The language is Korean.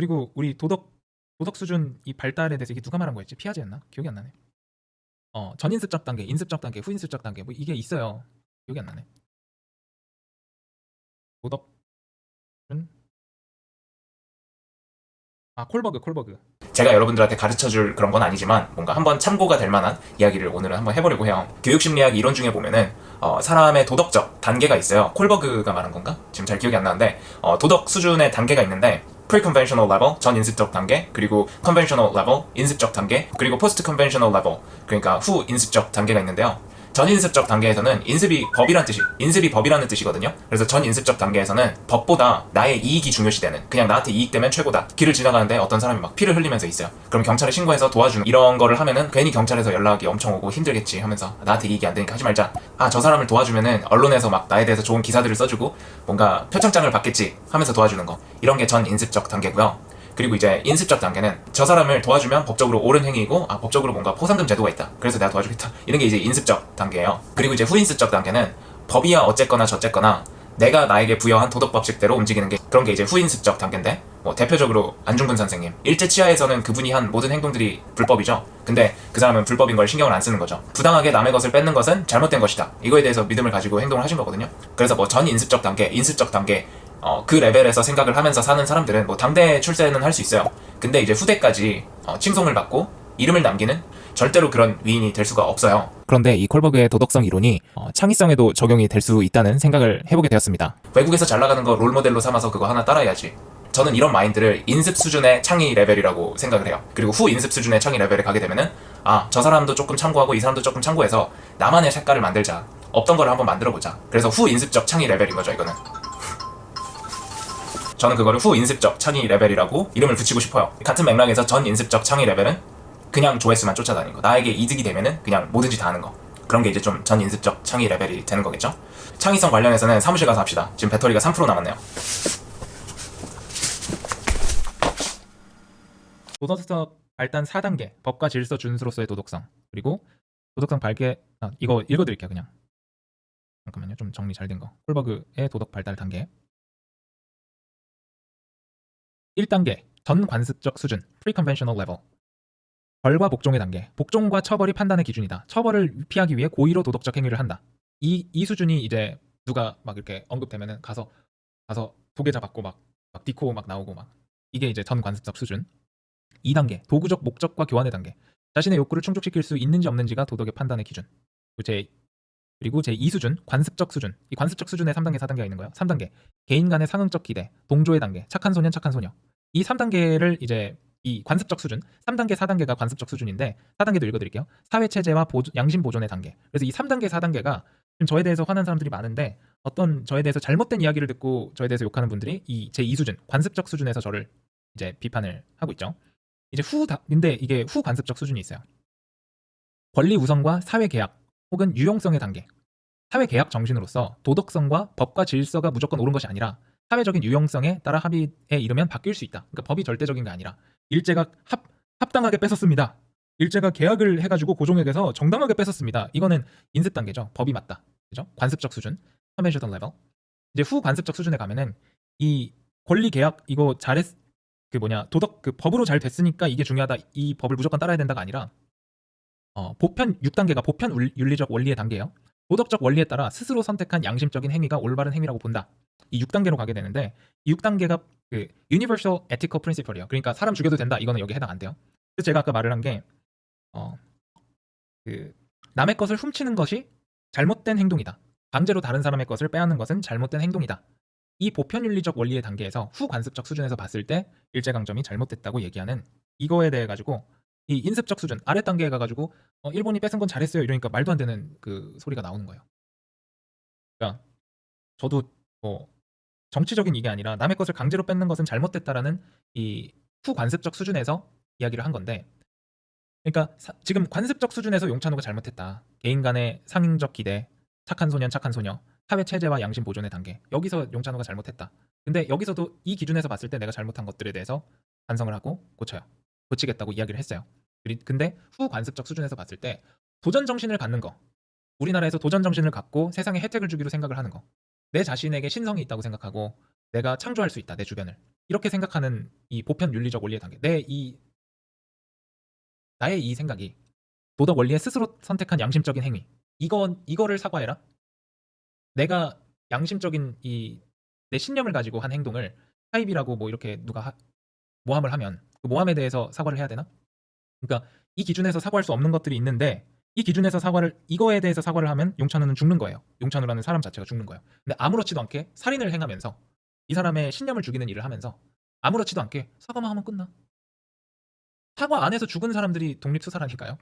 그리고 우리 도덕 도덕 수준 이 발달에 대해서 이게 누가 말한 거였지? 피아제였나? 기억이 안 나네. 어 전인습적 단계, 인습적 단계, 후인습적 단계 뭐 이게 있어요. 기억이 안 나네. 도덕 수준 아 콜버그 콜버그 제가 여러분들한테 가르쳐줄 그런 건 아니지만 뭔가 한번 참고가 될 만한 이야기를 오늘은 한번 해보려고 해요. 교육심리학 이론 중에 보면은 어, 사람의 도덕적 단계가 있어요. 콜버그가 말한 건가? 지금 잘 기억이 안 나는데 어, 도덕 수준의 단계가 있는데 pre-conventional level, 전인습적 단계, 그리고 conventional level, 인습적 단계, 그리고 post-conventional level, 그러니까 후 인습적 단계가 있는데요. 전인습적 단계에서는 인습이 법이란 뜻이 인습이 법이라는 뜻이거든요. 그래서 전인습적 단계에서는 법보다 나의 이익이 중요시되는 그냥 나한테 이익 되면 최고다. 길을 지나가는데 어떤 사람이 막 피를 흘리면서 있어요. 그럼 경찰에 신고해서 도와주는 이런 거를 하면은 괜히 경찰에서 연락이 엄청 오고 힘들겠지 하면서 나한테 이익이 안 되니까 하지 말자. 아 저 사람을 도와주면은 언론에서 막 나에 대해서 좋은 기사들을 써주고 뭔가 표창장을 받겠지 하면서 도와주는 거 이런 게 전인습적 단계고요. 그리고 이제 인습적 단계는 저 사람을 도와주면 법적으로 옳은 행위이고 아 법적으로 뭔가 포상금 제도가 있다. 그래서 내가 도와주겠다. 이런 게 이제 인습적 단계예요. 그리고 이제 후인습적 단계는 법이야 어쨌거나 저쨌거나 내가 나에게 부여한 도덕 법칙대로 움직이는 게 그런 게 이제 후인습적 단계인데 뭐 대표적으로 안중근 선생님 일제 치하에서는 그분이 한 모든 행동들이 불법이죠. 근데 그 사람은 불법인 걸 신경을 안 쓰는 거죠. 부당하게 남의 것을 뺏는 것은 잘못된 것이다. 이거에 대해서 믿음을 가지고 행동을 하신 거거든요. 그래서 뭐 전인습적 단계, 인습적 단계 어, 그 레벨에서 생각을 하면서 사는 사람들은 뭐 당대 출세는 할 수 있어요. 근데 이제 후대까지 어, 칭송을 받고 이름을 남기는 절대로 그런 위인이 될 수가 없어요. 그런데 이 콜버그의 도덕성 이론이 어, 창의성에도 적용이 될 수 있다는 생각을 해보게 되었습니다. 외국에서 잘 나가는 거 롤모델로 삼아서 그거 하나 따라해야지. 저는 이런 마인드를 인습 수준의 창의 레벨이라고 생각을 해요. 그리고 후 인습 수준의 창의 레벨에 가게 되면은 아, 저 사람도 조금 참고하고 이 사람도 조금 참고해서 나만의 색깔을 만들자. 없던 거를 한번 만들어 보자. 그래서 후 인습적 창의 레벨인 거죠, 이거는. 저는 그거를 후 인습적 창의 레벨이라고 이름을 붙이고 싶어요. 같은 맥락에서 전 인습적 창의 레벨은 그냥 조회수만 쫓아다니는 거. 나에게 이득이 되면은 그냥 뭐든지 다 하는 거. 그런 게 이제 좀 전 인습적 창의 레벨이 되는 거겠죠? 창의성 관련해서는 사무실 가서 합시다. 지금 배터리가 3% 남았네요. 도덕성 발단 4단계 법과 질서 준수로서의 도덕성 그리고 도덕성 발계 아, 이거 읽어드릴게요 그냥 잠깐만요 좀 정리 잘 된거 콜버그의 도덕 발달 단계 1단계 전관습적 수준 pre-conventional level. 벌과 복종의 단계 복종과 처벌이 판단의 기준이다. 처벌을 피하기 위해 고의로 도덕적 행위를 한다. 이, 이 수준이 이제 누가 막 이렇게 언급되면은 가서 가서 도계자 받고 막, 막 디코 막 나오고 막. 이게 이제 전관습적 수준. 2단계 도구적 목적과 교환의 단계. 자신의 욕구를 충족시킬 수 있는지 없는지가 도덕의 판단의 기준. 그리고 제 그리고 제 2수준 관습적 수준. 이 관습적 수준에 3단계 4단계가 있는 거예요. 3단계. 개인 간의 상응적 기대 동조의 단계 착한 소년 착한 소녀. 이 3단계를 이제 이 관습적 수준 3단계 4단계가 관습적 수준인데 4단계도 읽어드릴게요. 사회 체제와 보존- 양심 보존의 단계. 그래서 이 3단계 4단계가 지금 저에 대해서 화난 사람들이 많은데 어떤 저에 대해서 잘못된 이야기를 듣고 저에 대해서 욕하는 분들이 이 제 2수준 관습적 수준에서 저를 이제 비판을 하고 있죠. 이제 후 다, 근데 이게 후 관습적 수준이 있어요. 권리 우선과 사회 계약 혹은 유용성의 단계. 사회 계약 정신으로서 도덕성과 법과 질서가 무조건 옳은 것이 아니라 사회적인 유용성에 따라 합의에 이르면 바뀔 수 있다. 그러니까 법이 절대적인 게 아니라 일제가 합 합당하게 뺏었습니다. 일제가 계약을 해가지고 고종에게서 정당하게 뺏었습니다. 이거는 인습 단계죠. 법이 맞다. 그죠? 관습적 수준, 컨벤셔널 레벨. 이제 후 관습적 수준에 가면은 이 권리 계약 이거 잘했 그 뭐냐 도덕 그 법으로 잘 됐으니까 이게 중요하다 이 법을 무조건 따라야 된다가 아니라 어, 보편 6단계가 보편 울- 윤리적 원리의 단계예요. 도덕적 원리에 따라 스스로 선택한 양심적인 행위가 올바른 행위라고 본다. 이 6단계로 가게 되는데 이 6단계가 그 Universal Ethical Principle이에요. 그러니까 사람 죽여도 된다. 이거는 여기 해당 안 돼요. 그래서 제가 아까 말을 한 게 어, 그 남의 것을 훔치는 것이 잘못된 행동이다. 강제로 다른 사람의 것을 빼앗는 것은 잘못된 행동이다. 이 보편윤리적 원리의 단계에서 후관습적 수준에서 봤을 때 일제강점이 잘못됐다고 얘기하는 이거에 대해 가지고 이 인습적 수준 아래 단계에 가가지고 어, 일본이 뺏은 건 잘했어요 이러니까 말도 안 되는 그 소리가 나오는 거예요. 그러니까 저도 뭐 정치적인 이게 아니라 남의 것을 강제로 뺏는 것은 잘못됐다라는 이 후관습적 수준에서 이야기를 한 건데 그러니까 사- 지금 관습적 수준에서 용찬호가 잘못했다. 개인 간의 상응적 기대, 착한 소년 착한 소녀, 사회 체제와 양심 보존의 단계. 여기서 용찬호가 잘못했다. 근데 여기서도 이 기준에서 봤을 때 내가 잘못한 것들에 대해서 반성을 하고 고쳐요. 고치겠다고 이야기를 했어요. 근데 후 관습적 수준에서 봤을 때 도전 정신을 갖는 거. 우리나라에서 도전 정신을 갖고 세상에 혜택을 주기로 생각을 하는 거. 내 자신에게 신성이 있다고 생각하고 내가 창조할 수 있다. 내 주변을. 이렇게 생각하는 이 보편 윤리적 원리의 단계. 내 이 나의 이 생각이 도덕 원리에 스스로 선택한 양심적인 행위. 이건 이거를 사과해라. 내가 양심적인 이 내 신념을 가지고 한 행동을 타입이라고 뭐 이렇게 누가 하- 모함을 하면 그 모함에 대해서 사과를 해야 되나? 그러니까 이 기준에서 사과할 수 없는 것들이 있는데 이 기준에서 사과를 이거에 대해서 사과를 하면 용찬우는 죽는 거예요. 용찬우라는 사람 자체가 죽는 거예요. 근데 아무렇지도 않게 살인을 행하면서 이 사람의 신념을 죽이는 일을 하면서 아무렇지도 않게 사과만 하면 끝나. 사과 안에서 죽은 사람들이 독립 수사라니까요.